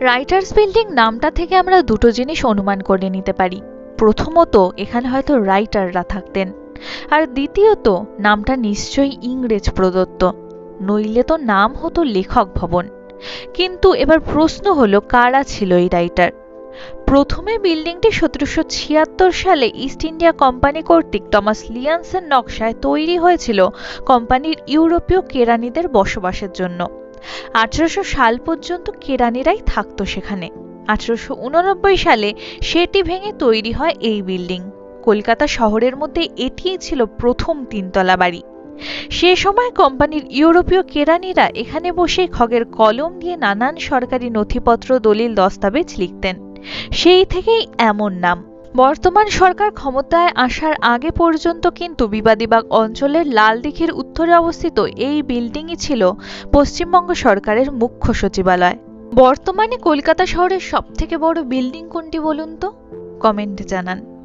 Writers building নামটা থেকে আমরা দুটো জিনিস অনুমান করে নিতে পারি। প্রথমত, এখানে হয়তো রাইটাররা থাকতেন। আর দ্বিতীয়ত, নামটা নিশ্চয়ই ইংরেজ প্রদত্ত। নইলে তো নাম হতো লেখক ভবন। কিন্তু এবার প্রশ্ন হলো, কারা ছিল এই রাইটার প্রথমে বিল্ডিংটি সতেরোশো ছিয়াত্তর সালে ইস্ট ইন্ডিয়া কোম্পানি কর্তৃক টমাস লিয়ান্সের নকশায় তৈরি হয়েছিল কোম্পানির ইউরোপীয় কেরানিদের বসবাসের জন্য। আঠারোশো সাল পর্যন্ত কেরানিরাই থাকতো সেখানে। আঠারোশো সালে সেটি ভেঙে তৈরি হয় এই বিল্ডিং। কলকাতা শহরের মধ্যে এটিই ছিল প্রথম তিনতলা বাড়ি। সে সময় কোম্পানির ইউরোপীয় কেরানিরা এখানে বসে খগের কলম দিয়ে নানান সরকারি নথিপত্র, দলিল, দস্তাবেজ লিখতেন। সেই থেকেই এমন নাম। বর্তমান সরকার ক্ষমতায় আসার আগে পর্যন্ত কিন্তু বিবাদীবাগ অঞ্চলের লালদিঘির উত্তরে অবস্থিত এই বিল্ডিংই ছিল পশ্চিমবঙ্গ সরকারের মুখ্য সচিবালয়। বর্তমানে কলকাতা শহরের সবথেকে বড় বিল্ডিং কোনটি বলুন তো? কমেন্টে জানান।